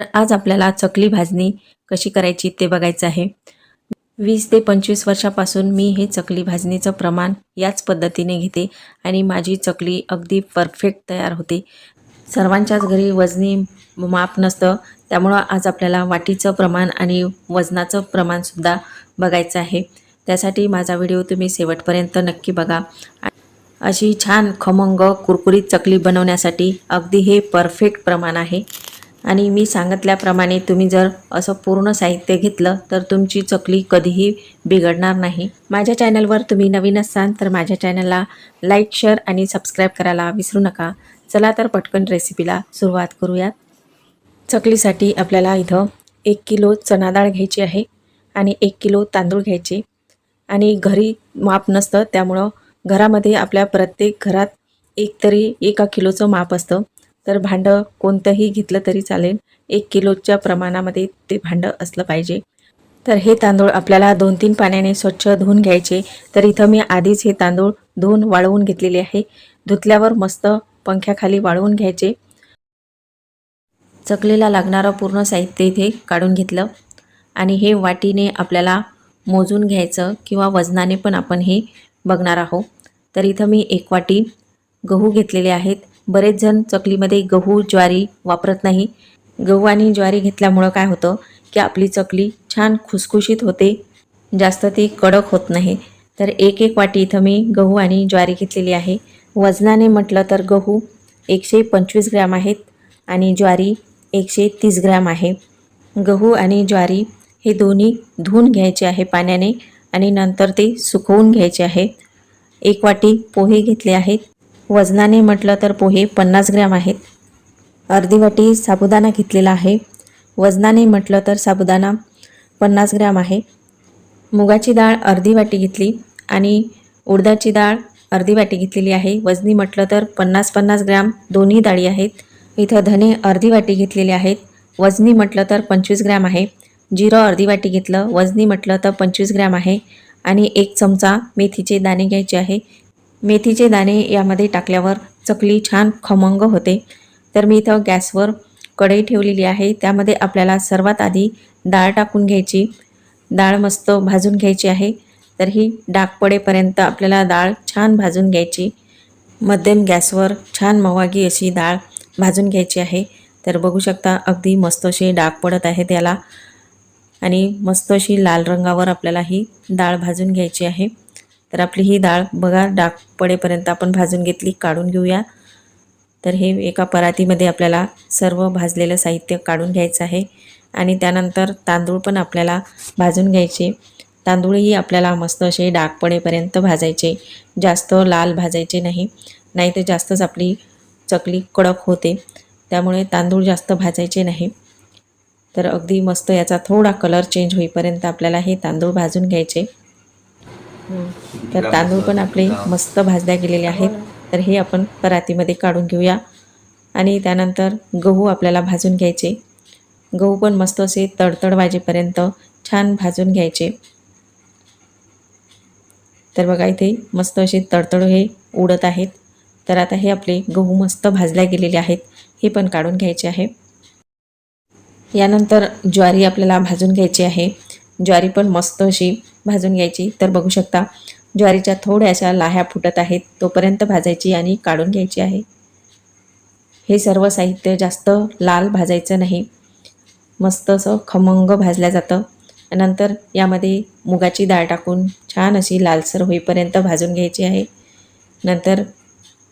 तर आज आपल्याला चकली भाजणी कशी करायची ते बघायचं आहे. वीस ते पंचवीस वर्षापासून मी हे चकली भाजणीचं प्रमाण याच पद्धतीने घेते आणि माझी चकली अगदी परफेक्ट तयार होते. सर्वांच्याच घरी वजनी माप नसतं त्यामुळं आज आपल्याला वाटीचं प्रमाण आणि वजनाचं प्रमाणसुद्धा बघायचं आहे. त्यासाठी माझा व्हिडिओ तुम्ही शेवटपर्यंत नक्की बघा. अशी छान खमंग कुरकुरीत चकली बनवण्यासाठी अगदी हे परफेक्ट प्रमाण आहे. आणि मी सांगितल्याप्रमाणे तुम्ही जर असं पूर्ण साहित्य घेतलं तर तुमची चकली कधीही बिघडणार नाही. माझ्या चॅनलवर तुम्ही नवीन असाल तर माझ्या चॅनलला लाईक शेअर आणि सबस्क्राईब करायला विसरू नका. चला तर पटकन रेसिपीला सुरुवात करूयात. चकलीसाठी आपल्याला इथं एक किलो चणा डाळ घ्यायची आहे आणि एक किलो तांदूळ घ्यायचे. आणि घरी माप नसतं त्यामुळं घरामध्ये आपल्या प्रत्येक घरात एक तरी एका किलोचं माप असतं. तर भांडं कोणतंही घेतलं तरी चालेल. एक किलोच्या प्रमाणामध्ये ते भांडं असलं पाहिजे. तर हे तांदूळ आपल्याला दोन तीन पाण्याने स्वच्छ धुवून घ्यायचे. तर इथं मी आधीच हे तांदूळ धुवून वाळवून घेतलेले आहे. धुतल्यावर मस्त पंख्याखाली वाळवून घ्यायचे. चकलीला लागणारं पूर्ण साहित्य इथे काढून घेतलं. आणि हे वाटीने आपल्याला मोजून घ्यायचं किंवा वजनाने पण आपण हे बघणार आहोत. तर इथं मी एक वाटी गहू घेतलेले आहेत. बरेच जण चकलीमध्ये गहू ज्वारी वापरत नाही. गहू आणि ज्वारी घेतल्यामुळं काय होतं की आपली चकली छान खुसखुशीत होते. जास्त ती कडक होत नाही. तर एक एक वाटी इथं मी गहू आणि ज्वारी घेतलेली आहे. वजनाने म्हटलं तर गहू एकशे पंचवीस ग्रॅम आहेत आणि ज्वारी एकशे तीस ग्रॅम आहे. गहू आणि ज्वारी हे दोन्ही धुवून घ्यायचे आहे पाण्याने आणि नंतर ते सुकवून घ्यायचे आहे. एक वाटी पोहे घेतले आहेत. वजनाने म्हटलं तर पोहे पन्नास ग्रॅम आहेत. अर्धी वाटी साबुदाणा घेतलेला आहे. वजनाने म्हटलं तर साबुदाणा पन्नास ग्रॅम आहे. मुगाची डाळ अर्धी वाटी घेतली आणि उडदाची डाळ अर्धी वाटी घेतलेली आहे. वजनी म्हटलं तर पन्नास पन्नास ग्रॅम दोन्ही डाळी आहेत. इथं धने अर्धी वाटी घेतलेले आहेत. वजनी म्हटलं तर पंचवीस ग्रॅम आहे. जिरं अर्धी वाटी घेतलं. वजनी म्हटलं तर पंचवीस ग्रॅम आहे. आणि एक चमचा मेथीचे दाणे घ्यायचे आहे. मेथीचे दाणे यामध्ये टाकल्यावर चकली छान खमंग होते. तर मी इथं गॅसवर कढई ठेवलेली आहे. त्यामध्ये आपल्याला सर्वात आधी डाळ टाकून घ्यायची. डाळ मस्त भाजून घ्यायची आहे. तर ही डाग पडेपर्यंत आपल्याला डाळ छान भाजून घ्यायची. मध्यम गॅसवर छान मवागी अशी डाळ भाजून घ्यायची आहे. तर बघू शकता अगदी मस्त अशी डाग पडत आहे त्याला. आणि मस्त अशी लाल रंगावर आपल्याला ही डाळ भाजून घ्यायची आहे. तर आपली ही डाळ बघा डाग पडेपर्यंत आपण भाजून घेतली काढून घेऊया. तर हे एका परातीमध्ये आपल्याला सर्व भाजलेलं साहित्य काढून घ्यायचं आहे. आणि त्यानंतर तांदूळ पण आपल्याला भाजून घ्यायचे. तांदूळही आपल्याला मस्त असे डाग पडेपर्यंत भाजायचे. जास्त लाल भाजायचे नाही. नाही तर जास्तच आपली चकली कडक होते. त्यामुळे तांदूळ जास्त भाजायचे नाही. तर अगदी मस्त याचा थोडा कलर चेंज होईपर्यंत आपल्याला हे तांदूळ भाजून घ्यायचे. तर तांदूळ पण आपले मस्त भाजल्या गेलेले आहेत. तर हे आपण परातीमध्ये काढून घेऊया. आणि त्यानंतर गहू आपल्याला भाजून घ्यायचे. गहू पण मस्त असे तडतड वाजेपर्यंत छान भाजून घ्यायचे. तर बघा इथे मस्त असे तडतड हे उडत आहेत. तर आता हे आपले गहू मस्त भाजल्या गेलेले आहेत. हे पण काढून घ्यायचे आहे. यानंतर ज्वारी आपल्याला भाजून घ्यायची आहे. ज्वारी पण मस्त अशी भाजून घ्यायची. तर बघू शकता ज्वारीच्या थोड्याशा लाह्या फुटत आहेत. तोपर्यंत भाजायची आणि काढून घ्यायची आहे. हे सर्व साहित्य जास्त लाल भाजायचं नाही. मस्त असं खमंग भाजलं जातं. नंतर यामध्ये मुगाची डाळ टाकून छान अशी लालसर होईपर्यंत भाजून घ्यायची आहे. नंतर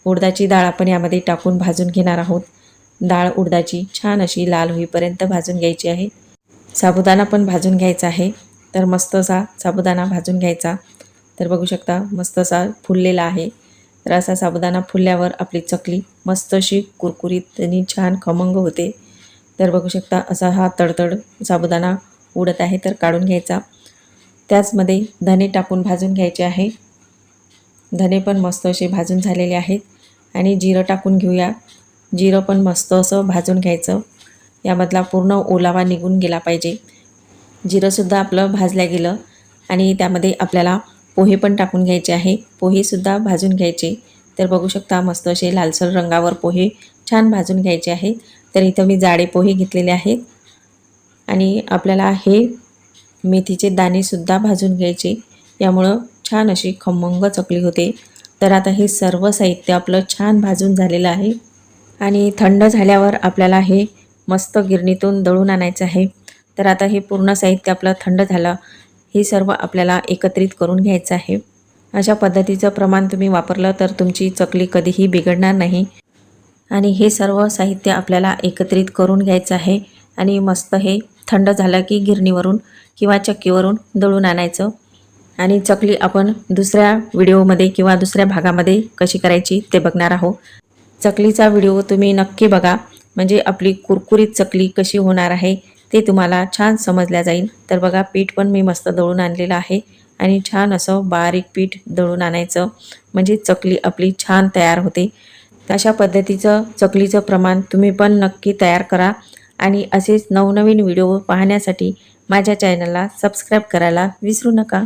उडदाची डाळ आपण यामध्ये टाकून भाजून घेणार आहोत. डाळ उडदाची छान अशी लाल होईपर्यंत भाजून घ्यायची आहे. साबुदाणा पण भाजून घ्यायचा आहे. तर मस्त असा साबुदाणा भाजून घ्यायचा. तर बघू शकता मस्त असा फुललेला आहे. तर असा साबुदाणा फुलल्यावर आपली चकली मस्त अशी कुरकुरीत आणि छान खमंग होते. तर बघू शकता असा हा तडतड साबुदाणा उडत आहे तर काढून घ्यायचा. त्याचमध्ये धने टाकून भाजून घ्यायचे आहे. धने पण मस्त असे भाजून झालेले आहेत. आणि जिरं टाकून घेऊया. जिरं पण मस्त असं भाजून घ्यायचं. यामधला पूर्ण ओलावा निघून गेला पाहिजे. जिरंसुद्धा आपलं भाजल्या गेलं आणि त्यामध्ये आपल्याला पोहे पण टाकून घ्यायचे आहे. पोहेसुद्धा भाजून घ्यायचे. तर बघू शकता मस्त असे लालसर रंगावर पोहे छान भाजून घ्यायचे आहे तर इथं मी जाडे पोहे घेतलेले आहेत. आणि आपल्याला हे मेथीचे दाणेसुद्धा भाजून घ्यायचे. यामुळं छान अशी खमंग चकली होते. तर आता हे सर्व साहित्य आपलं छान भाजून झालेलं आहे. आणि थंड झाल्यावर आपल्याला हे मस्त गिरणीतून दळून आणायचं आहे. तर आता हे पूर्ण साहित्य आपलं थंड झालं. हे सर्व आपल्याला एकत्रित करून घ्यायचं आहे. अशा पद्धतीचं प्रमाण तुम्ही वापरलं तर तुमची चकली कधीही बिघडणार नाही. आणि हे सर्व साहित्य आपल्याला एकत्रित करून घ्यायचं आहे. आणि मस्त हे थंड झालं की गिरणीवरून किंवा चक्कीवरून दळून आणायचं. आणि चकली आपण दुसऱ्या व्हिडिओमध्ये किंवा दुसऱ्या भागामध्ये कशी करायची ते बघणार आहोत. चकलीचा व्हिडिओ तुम्ही नक्की बघा. म्हणजे आपली कुरकुरीत चकली कशी होणार आहे ते तुम्हाला छान समजल्या जाईल. तर बघा पीठ पण मी मस्त दळून आणलेलं आहे आणि छान असं बारीक पीठ दळून आणायचं. म्हणजे चकली आपली छान तयार होते. अशा पद्धतीचं चकलीचं प्रमाण तुम्ही पण नक्की तयार करा. आणि असेच नवनवीन व्हिडिओ पाहण्यासाठी माझ्या चॅनलला सबस्क्राईब करायला विसरू नका.